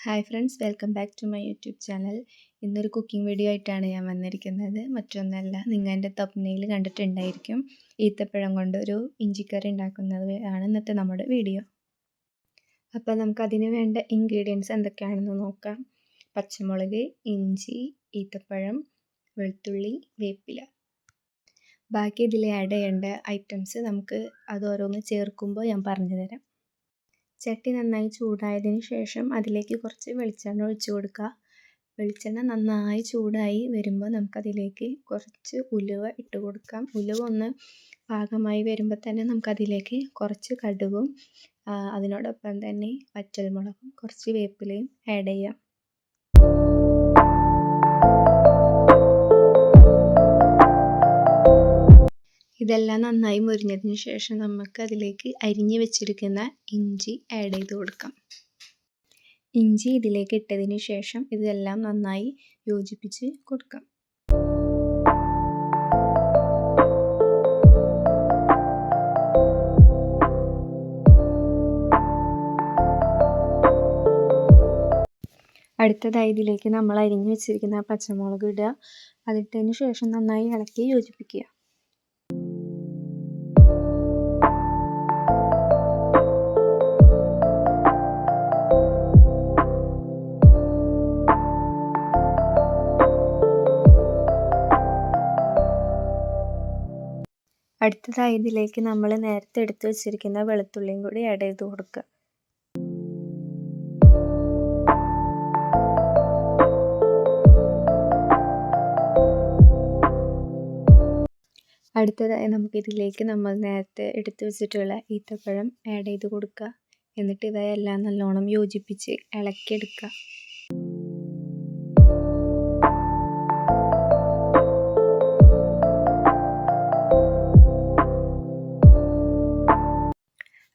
Hi friends welcome back to my YouTube channel ഇന്നൊരു cooking video ആയിട്ടാണ് ഞാൻ വന്നിരിക്കുന്നത്. മറ്റൊന്നല്ല നിങ്ങൾ എന്റെ തപ്നയിൽ കണ്ടിട്ടുണ്ടായിരിക്കും. ഈത്തപ്പഴം കൊണ്ട് ഒരു ഇഞ്ചിക്കറി ഉണ്ടാക്കുന്നത് ആണ് ഇന്നത്തെ നമ്മുടെ വീഡിയോ അപ്പോൾ നമുക്ക് അതിന് വേണ്ട ഇൻഗ്രീഡിയൻസ് എന്തൊക്കെയാണെന്ന് നോക്കാം. പച്ചമുളക് ഇഞ്ചി ഈത്തപ്പഴം വെളുത്തുള്ളി വേപ്പില. ബാക്കി ഇതിൽ ആഡ് ചെയ്യേണ്ട ഐറ്റംസ് നമുക്ക് അത് ഓരോന്ന് ചേർക്കുമ്പോൾ ഞാൻ പറഞ്ഞു തരാം ചട്ടി നന്നായി ചൂടായതിന് ശേഷം അതിലേക്ക് കുറച്ച് വെളിച്ചെണ്ണ ഒഴിച്ച് കൊടുക്കുക. വെളിച്ചെണ്ണ നന്നായി ചൂടായി വരുമ്പോൾ നമുക്കതിലേക്ക് കുറച്ച് ഉലുവ ഇട്ട് കൊടുക്കാം. ഉലുവ ഒന്ന് പാകമായി വരുമ്പോൾ തന്നെ നമുക്കതിലേക്ക് കുറച്ച് കടുകും അതിനോടൊപ്പം തന്നെ പച്ചമുളകും കുറച്ച് വേപ്പിലയും ആഡ് ചെയ്യാം. ഇതെല്ലാം നന്നായി മുരിഞ്ഞതിന് ശേഷം നമുക്ക് അതിലേക്ക് അരിഞ്ഞു വെച്ചിരിക്കുന്ന ഇഞ്ചി ആഡ് ചെയ്ത് കൊടുക്കാം. ഇഞ്ചി ഇതിലേക്ക് ഇട്ടതിന് ശേഷം ഇതെല്ലാം നന്നായി യോജിപ്പിച്ച് കൊടുക്കാം. അടുത്തതായി ഇതിലേക്ക് നമ്മൾ അരിഞ്ഞു വെച്ചിരിക്കുന്ന പച്ചമുളക് ഇടുക. അതിട്ടതിന് ശേഷം നന്നായി ഇളക്കി യോജിപ്പിക്കുക. അടുത്തതായി ഇതിലേക്ക് നമ്മൾ നേരത്തെ എടുത്തു വെച്ചിരിക്കുന്ന വെളുത്തുള്ളിയും കൂടി ആഡ് ചെയ്ത് കൊടുക്കുക. അടുത്തതായി നമുക്ക് ഇതിലേക്ക് നമ്മൾ നേരത്തെ എടുത്തു വെച്ചിട്ടുള്ള ഈത്തപ്പഴം ആഡ് ചെയ്ത് കൊടുക്കുക. എന്നിട്ട് ഇവയെല്ലാം നല്ലോണം യോജിപ്പിച്ച് ഇളക്കിയെടുക്കുക.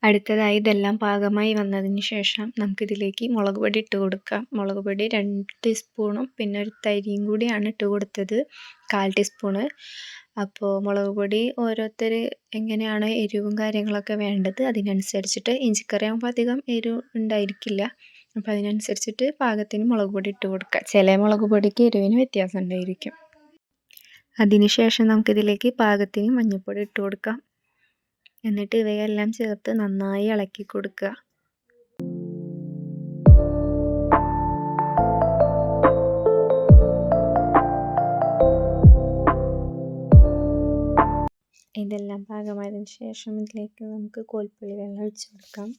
അടുത്തതായി ഇതെല്ലാം പാകമായി വന്നതിന് ശേഷം നമുക്കിതിലേക്ക് മുളക് പൊടി ഇട്ട് കൊടുക്കാം. മുളക് പൊടി രണ്ട് ടീസ്പൂണും പിന്നെ ഒരു തരിയും കൂടിയാണ് ഇട്ട് കൊടുത്തത്. കാൽ ടീസ്പൂണ് അപ്പോൾ മുളക് പൊടി ഓരോരുത്തർ എങ്ങനെയാണ് എരിവും കാര്യങ്ങളൊക്കെ വേണ്ടത് അതിനനുസരിച്ചിട്ട് ഇഞ്ചിക്കറി ആകുമ്പോൾ അധികം എരിവ് ഉണ്ടായിരിക്കില്ല. അപ്പോൾ അതിനനുസരിച്ചിട്ട് പാകത്തിന് മുളക് പൊടി ഇട്ട് കൊടുക്കുക ചില മുളക് പൊടിക്ക് എരിവിന് വ്യത്യാസം ഉണ്ടായിരിക്കും. അതിനുശേഷം നമുക്കിതിലേക്ക് പാകത്തിന് മഞ്ഞൾപ്പൊടി ഇട്ട് കൊടുക്കാം. എന്നിട്ട് ഇവയെല്ലാം ചേർത്ത് നന്നായി ഇളക്കി കൊടുക്കുക. ഇതെല്ലാം പാകമായതിനു ശേഷം ഇതിലേക്ക് നമുക്ക് കോൽപ്പുള്ളി വെള്ളം ഒഴിച്ചു കൊടുക്കാം.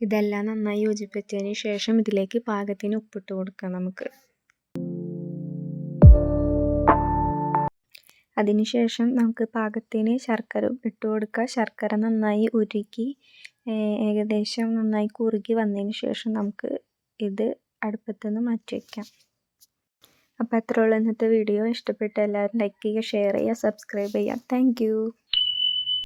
ഇതെല്ലാം നന്നായി യോജിപ്പിച്ചതിന് ശേഷം ഇതിലേക്ക് പാകത്തിന് ഉപ്പിട്ട് കൊടുക്കാം നമുക്ക്. അതിനുശേഷം നമുക്ക് പാകത്തിന് ശർക്കര ഇട്ട് കൊടുക്കുക ശർക്കര നന്നായി ഉരുക്കി ഏകദേശം നന്നായി കുറുകി വന്നതിന് ശേഷം നമുക്ക് ഇത് അടുപ്പത്തുനിന്ന് മാറ്റി വയ്ക്കാം. അപ്പോൾ അത്രയുള്ള ഇന്നത്തെ വീഡിയോ. ഇഷ്ടപ്പെട്ട എല്ലാവരും ലൈക്ക് ചെയ്യുക ഷെയർ ചെയ്യുക സബ്സ്ക്രൈബ് ചെയ്യുക. താങ്ക്